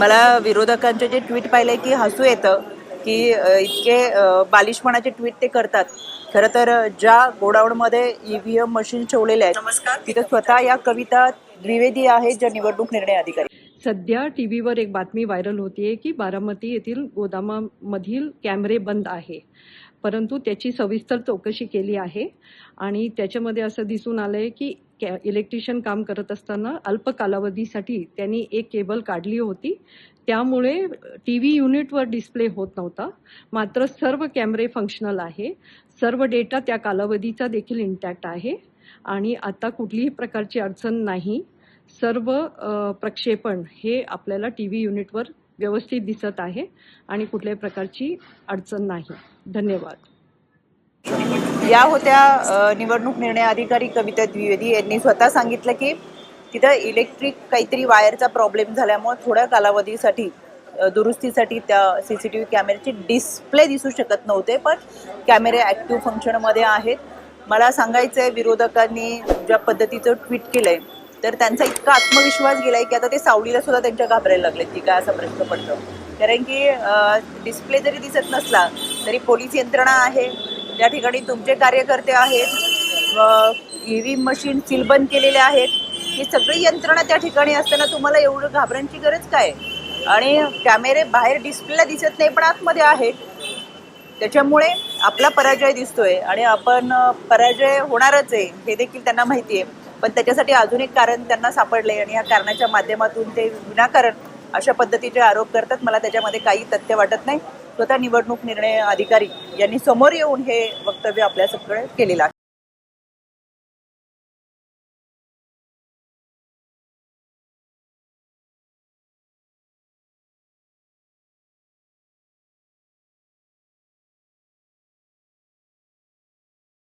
मला विरोधकांचे जे ट्विट पाहिले की हसू येतं की इतके बालिशपणाचे ट्विट ते करतात. खरं तर ज्या गोडाऊनमध्ये ईव्हीएम मशीन ठेवलेले आहेत तिथे स्वतः या कविता द्विवेदी आहेत ज्या निवडणूक निर्णय अधिकारी. सध्या टी व्हीवर एक बातमी व्हायरल होतीये की बारामती येथील गोदामामधील कॅमेरे बंद आहे. परंतु त्याची सविस्तर चौकशी केली आहे आणि त्याच्यामध्ये असं दिसून आलंय की कॅ इलेक्ट्रिशियन काम करत असताना अल्प कालावधीसाठी त्यांनी एक केबल काढली होती. त्यामुळे टी व्ही युनिटवर डिस्प्ले होत नव्हता. मात्र सर्व कॅमेरे फंक्शनल आहे. सर्व डेटा त्या कालावधीचा देखील इंटॅक्ट आहे. आणि आता कुठलीही प्रकारची अडचण नाही. सर्व प्रक्षेपण हे आपल्याला टी व्ही युनिटवर व्यवस्थित दिसत आहे आणि कुठल्याही प्रकारची अडचण नाही. धन्यवाद. या होत्या निवडणूक निर्णय अधिकारी कविता द्विवेदी यांनी स्वतः सांगितलं की तिथं इलेक्ट्रिक काहीतरी वायरचा प्रॉब्लेम झाल्यामुळे थोड्या कालावधीसाठी दुरुस्तीसाठी त्या सी सी टी व्ही कॅमेऱ्याचे डिस्प्ले दिसू शकत नव्हते पण कॅमेरे ॲक्टिव्ह फंक्शनमध्ये आहेत. मला सांगायचं आहे विरोधकांनी ज्या पद्धतीचं ट्विट केलं आहे तर त्यांचा इतका आत्मविश्वास गेलाय की आता ते सावलीला सुद्धा त्यांच्या घाबरायला लागले की काय असा प्रश्न पडतो. कारण की डिस्प्ले जरी दिसत नसला तरी पोलीस यंत्रणा आहे त्या ठिकाणी तुमचे कार्यकर्ते आहेत ई व्ही मशीन सीलबंद केलेले आहेत ही सगळी यंत्रणा त्या ठिकाणी असताना तुम्हाला एवढं घाबरायची गरज काय? आणि कॅमेरे बाहेर डिस्प्लेला दिसत नाही पण आतमध्ये आहेत. त्याच्यामुळे आपला पराजय दिसतोय आणि आपण पराजय होणारच आहे हे देखील त्यांना माहिती आहे. पण त्याच्यासाठी अजून एक कारण त्यांना सापडले आणि या कारणाच्या माध्यमातून ते विनाकारण अशा पद्धतीचे आरोप करतात. मला त्याच्यामध्ये काही तथ्य वाटत नाही. स्वतः निवडणूक निर्णय अधिकारी यांनी समोर येऊन हे वक्तव्य आपल्या सगळं केलेलं आहे.